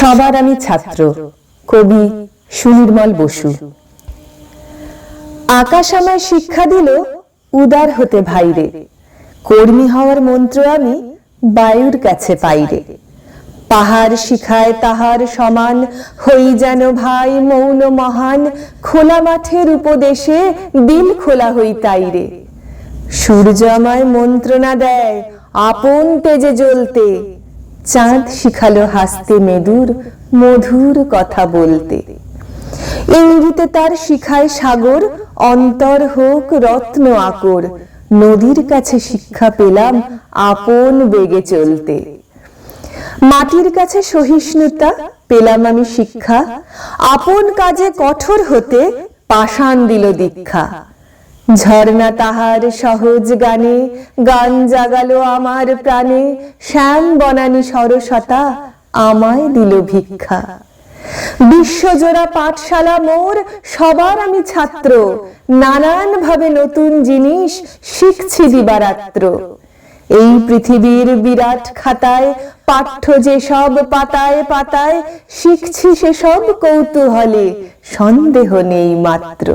সবার আমি ছাত্র, কবি সুনির্মল বসু। আকাশ আমায় শিক্ষা দিল, উদার হতে ভাইরে কর্মী হওয়ার মন্ত্র আমি বায়ুর কাছে পাইরে পাহাড় শিখায় তাহার সমান, হই যেন ভাই মৌন মহান, খোলা মাঠের উপদেশে দিল খোলা হই তাইরে সূর্য আমায় মন্ত্রণা দেয়, আপন তেজে জ্বলতে। চাঁদ শিখালো হাসতে মেদুর, মধুর কথা বলতে। ইঙ্গিতে তার শিখায় সাগর, অন্তর হোক রত্ন আকর, নদীর কাছে শিক্ষা পেলাম আপন বেগে চলতে। মাটির কাছে সহিষ্ণুতা, পেলাম আমি শিক্ষা, আপন কাজে কঠোর হতে পাষাণ দিল দীক্ষা। ঝর্ণা তাহার সহজ গানে, গান জাগালো আমার প্রাণে, শ্যাম বনানী সরসতা আমায় দিল ভিক্ষা। বিশ্বজোড়া পাঠশালা মোর, সবার আমি ছাত্র নানান ভাবে নতুন জিনিস শিখছি দিবারাত্র। এই পৃথিবীর বিরাট খাতায়, পাঠ্য যে সব পাতায় পাতায়, শিখছি সেসব কৌতূহলে সন্দেহ নেই মাত্র।